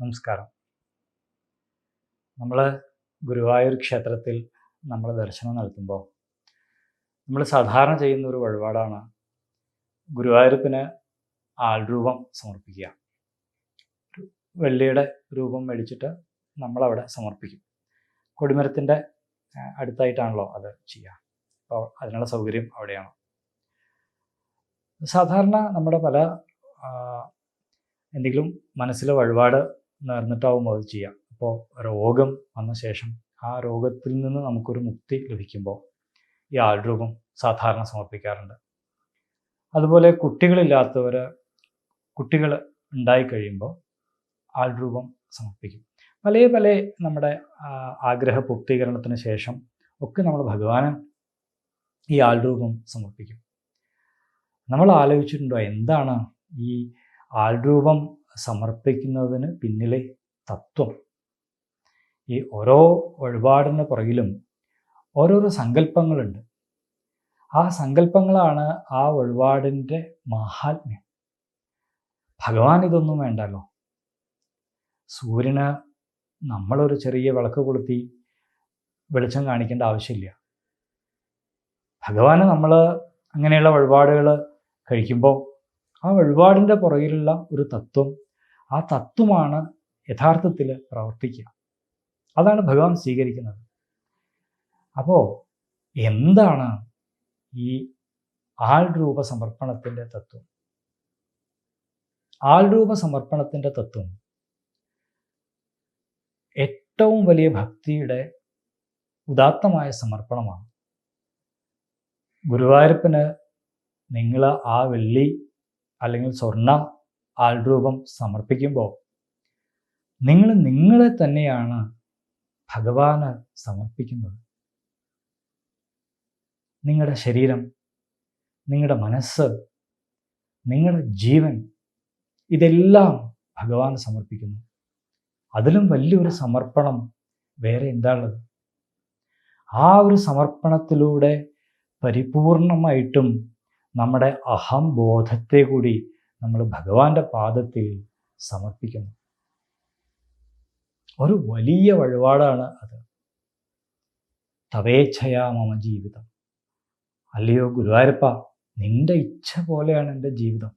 നമസ്കാരം. നമ്മൾ ഗുരുവായൂർ ക്ഷേത്രത്തിൽ നമ്മൾ ദർശനം നടത്തുമ്പോൾ നമ്മൾ സാധാരണ ചെയ്യുന്ന ഒരു വഴിപാടാണ് ഗുരുവായൂരപ്പന് ആൾരൂപം സമർപ്പിക്കുക. വെള്ളിയുടെ രൂപം മേടിച്ചിട്ട് നമ്മളവിടെ സമർപ്പിക്കും. കൊടിമരത്തിന്റെ അടുത്തായിട്ടാണല്ലോ അത് ചെയ്യുക. അപ്പോൾ അതിനുള്ള സൗകര്യം അവിടെയാണ്. സാധാരണ നമ്മുടെ പല എന്തെങ്കിലും മനസ്സിലെ വഴിപാട് നേർന്നിട്ടാവുമ്പോൾ അത് ചെയ്യാം. അപ്പോൾ രോഗം വന്ന ശേഷം ആ രോഗത്തിൽ നിന്ന് നമുക്കൊരു മുക്തി ലഭിക്കുമ്പോൾ ഈ ആൾരൂപം സാധാരണ സമർപ്പിക്കാറുണ്ട്. അതുപോലെ കുട്ടികളില്ലാത്തവർ കുട്ടികൾ ഉണ്ടായി കഴിയുമ്പോൾ ആൾരൂപം സമർപ്പിക്കും. പല പല നമ്മുടെ ആഗ്രഹ പൂർത്തീകരണത്തിന് ശേഷം ഒക്കെ നമ്മൾ ഭഗവാന് ഈ ആൾരൂപം സമർപ്പിക്കും. നമ്മൾ ആലോചിച്ചിട്ടുണ്ടോ എന്താണ് ഈ ആൾരൂപം സമർപ്പിക്കുന്നതിന് പിന്നിലെ തത്വം. ഈ ഓരോ വഴിപാടിന് പുറകിലും ഓരോരോ സങ്കല്പങ്ങളുണ്ട്. ആ സങ്കല്പങ്ങളാണ് ആ വഴിപാടിന്റെ മഹാത്മ്യം. ഭഗവാൻ ഇതൊന്നും വേണ്ടല്ലോ. സൂര്യന് നമ്മളൊരു ചെറിയ വിളക്ക് കൊളുത്തി വെളിച്ചം കാണിക്കേണ്ട ആവശ്യമില്ല. ഭഗവാന് നമ്മൾ അങ്ങനെയുള്ള വഴിപാടുകൾ കഴിക്കുമ്പോൾ ആ വഴിപാടിന്റെ പുറകിലുള്ള ഒരു തത്വം ആ തത്വമാണ് യഥാർത്ഥത്തിൽ പ്രവർത്തിക്കുക. അതാണ് ഭഗവാൻ സ്വീകരിക്കുന്നത്. അപ്പോൾ എന്താണ് ഈ ആൾരൂപ സമർപ്പണത്തിന്റെ തത്വം? ആൾരൂപ സമർപ്പണത്തിന്റെ തത്വം ഏറ്റവും വലിയ ഭക്തിയുടെ ഉദാത്തമായ സമർപ്പണമാണ്. ഗുരുവായൂരപ്പന് നിങ്ങൾ ആ വെള്ളി അല്ലെങ്കിൽ സ്വർണം ആൾരൂപം സമർപ്പിക്കുമ്പോൾ നിങ്ങൾ നിങ്ങളെ തന്നെയാണ് ഭഗവാന് സമർപ്പിക്കുന്നത്. നിങ്ങളുടെ ശരീരം നിങ്ങളുടെ മനസ്സ് നിങ്ങളുടെ ജീവൻ ഇതെല്ലാം ഭഗവാന് സമർപ്പിക്കുന്നു. അതിലും വലിയൊരു സമർപ്പണം വേറെ എന്താണുള്ളത്? ആ ഒരു സമർപ്പണത്തിലൂടെ പരിപൂർണമായിട്ടും നമ്മുടെ അഹംബോധത്തെ കൂടി നമ്മൾ ഭഗവാന്റെ പാദത്തിൽ സമർപ്പിക്കുന്നു. ഒരു വലിയ വഴിപാടാണ് അത്. തവേച്ഛയാ മമ ജീവിതം. അല്ലയോ ഗുരുവായൂരപ്പ നിന്റെ ഇച്ഛ പോലെയാണ് എന്റെ ജീവിതം.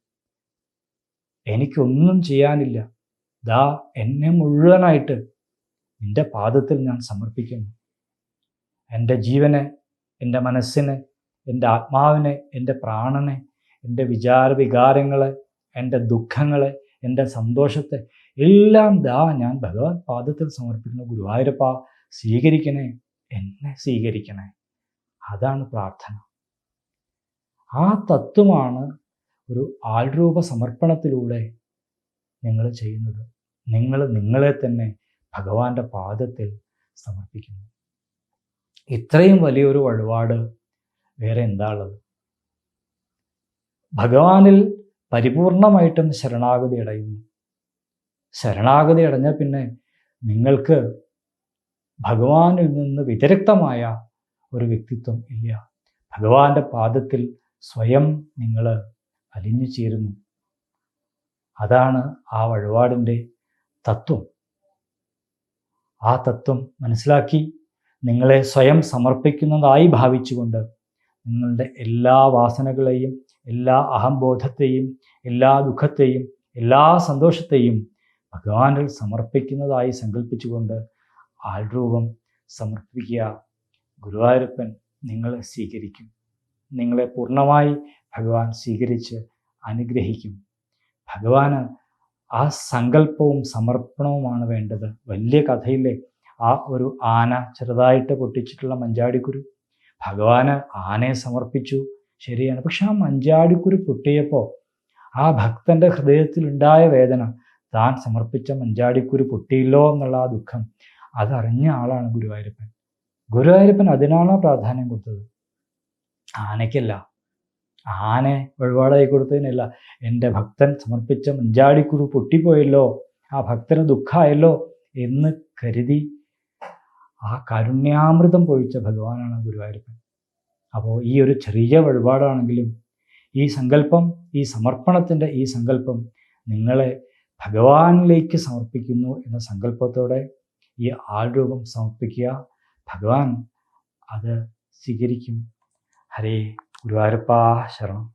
എനിക്കൊന്നും ചെയ്യാനില്ല. ദാ എന്നെ മുഴുവനായിട്ട് നിന്റെ പാദത്തിൽ ഞാൻ സമർപ്പിക്കുന്നു. എന്റെ ജീവനെ എന്റെ മനസ്സിനെ എന്റെ ആത്മാവിനെ എന്റെ പ്രാണനെ എന്റെ വിചാര വികാരങ്ങളെ എന്റെ ദുഃഖങ്ങളെ എന്റെ സന്തോഷത്തെ എല്ലാം ദാ ഞാൻ ഭഗവാൻ പാദത്തിൽ സമർപ്പിക്കുന്ന ഗുരുവായൂരപ്പ സ്വീകരിക്കണേ എന്നെ സ്വീകരിക്കണേ. അതാണ് പ്രാർത്ഥന. ആ തത്വമാണ് ഒരു ആൾരൂപ സമർപ്പണത്തിലൂടെ നിങ്ങൾ ചെയ്യുന്നത്. നിങ്ങൾ നിങ്ങളെ തന്നെ ഭഗവാന്റെ പാദത്തിൽ സമർപ്പിക്കുന്നു. ഇത്രയും വലിയൊരു വഴിപാട് വേറെ എന്താ ഉള്ളത്? ഭഗവാനിൽ പരിപൂർണമായിട്ടും ശരണാഗതി അടയുന്നു. ശരണാഗതി അടഞ്ഞ പിന്നെ നിങ്ങൾക്ക് ഭഗവാനിൽ നിന്ന് വ്യതിരക്തമായ ഒരു വ്യക്തിത്വം ഇല്ല. ഭഗവാന്റെ പാദത്തിൽ സ്വയം നിങ്ങൾ അലിഞ്ഞു ചേരുന്നു. അതാണ് ആ വഴിപാടിന്റെ തത്വം. ആ തത്വം മനസ്സിലാക്കി നിങ്ങളെ സ്വയം സമർപ്പിക്കുന്നതായി ഭാവിച്ചുകൊണ്ട് നിങ്ങളുടെ എല്ലാ വാസനകളെയും എല്ലാ അഹംബോധത്തെയും എല്ലാ ദുഃഖത്തെയും എല്ലാ സന്തോഷത്തെയും ഭഗവാനിൽ സമർപ്പിക്കുന്നതായി സങ്കല്പിച്ചുകൊണ്ട് ആൾരൂപം സമർപ്പിക്കുക. ഗുരുവായൂരപ്പൻ നിങ്ങളെ സ്വീകരിക്കും. നിങ്ങളെ പൂർണമായി ഭഗവാൻ സ്വീകരിച്ച് അനുഗ്രഹിക്കും. ഭഗവാന് ആ സങ്കല്പവും സമർപ്പണവുമാണ് വേണ്ടത്. വലിയ കഥയിലെ ആ ഒരു ആന ചെറുതായിട്ട് പൊട്ടിച്ചിട്ടുള്ള മഞ്ചാടിക്കുരു ഭഗവാന് ആനയെ സമർപ്പിച്ചു. ശരിയാണ്. പക്ഷെ ആ മഞ്ചാടിക്കുരു പൊട്ടിയപ്പോൾ ആ ഭക്തന്റെ ഹൃദയത്തിൽ ഉണ്ടായ വേദന താൻ സമർപ്പിച്ച മഞ്ചാടിക്കുരു പൊട്ടിയില്ലോ എന്നുള്ള ആ ദുഃഖം അതറിഞ്ഞ ആളാണ് ഗുരുവായൂരപ്പൻ. ഗുരുവായൂരപ്പൻ അതിനാണോ പ്രാധാന്യം കൊടുത്തത്? ആനയ്ക്കല്ല. ആന വഴിപാടായി കൊടുത്തതിനല്ല. എന്റെ ഭക്തൻ സമർപ്പിച്ച മഞ്ചാടിക്കുരു പൊട്ടിപ്പോയല്ലോ ആ ഭക്തന് ദുഃഖമായല്ലോ എന്ന് കരുതി ആ കാരുണ്യാമൃതം പൊഴിച്ച ഭഗവാനാണ് ഗുരുവായൂരപ്പൻ. അപ്പോൾ ഈ ഒരു ചെറിയ വഴിപാടാണെങ്കിലും ഈ സങ്കല്പം ഈ സമർപ്പണത്തിന്റെ ഈ സങ്കല്പം നിങ്ങളെ ഭഗവാനിലേക്ക് സമർപ്പിക്കുന്നു എന്ന സങ്കല്പത്തോടെ ഈ ആൾരൂപം സമർപ്പിക്കുക. ഭഗവാൻ അത് സ്വീകരിക്കും. ഹരേ ഗുരുവായൂരപ്പ ശരണം.